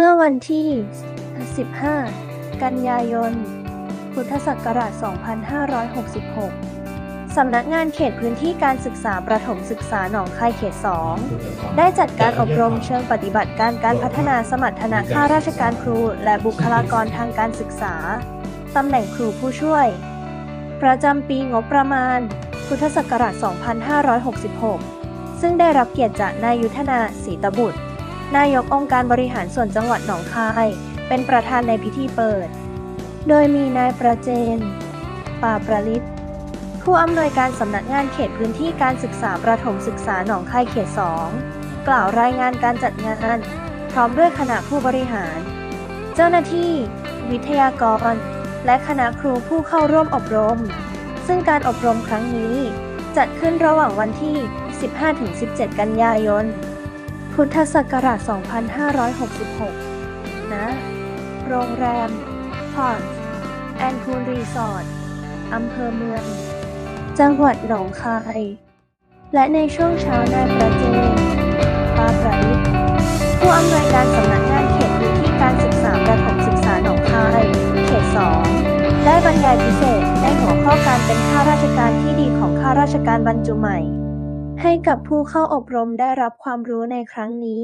ื่อวันที่ 15 กันยายน พุทธศักราช 2566 สำนักงานเขตพื้นที่การศึกษาประถมศึกษาหนองคายเขต 2 ได้จัดการอบรมเชิงปฏิบัติการการพัฒนาสมรรถนะข้าราชการครู และบุคลากรทางการศึกษา ตำแหน่งครูผู้ช่วย ประจำปีงบประมาณ พุทธศักราช 2566 ซึ่งได้รับเกียรติจากนายยุทธนาศรีตบุตร นายกองค์การบริหารส่วนจังหวัดหนองคาย เป็นประธานในพิธีเปิด โดยมีนายประเจน ป่าประลิตผู้อำนวยการสำนักงานเขตพื้นที่การศึกษาประถมศึกษาหนองคายเขต 2 กล่าวรายงานการจัดงาน พร้อมด้วยคณะผู้บริหาร เจ้าหน้าที่ วิทยากร และคณะครูผู้เข้าร่วมอบรม ซึ่งการอบรมครั้งนี้ จัดขึ้นระหว่างวันที่ 15-17 กันยายน พุทธศักราช 2566ณโรงแรม พอร์ตแอนคูนรีสอร์ทอำเภอเมือง จังหวัดหนองคาย และในช่วงเช้านายประเจนปาประิผู้อำนวยการสำนักงานเขตพื้นที่การศึกษาประถมศึกษาหนองคาย เขต 2 ได้บรรยายพิเศษในหัวข้อการเป็นข้าราชการที่ดีของข้าราชการบรรจุใหม่ ให้กับผู้เข้าอบรมได้รับความรู้ในครั้งนี้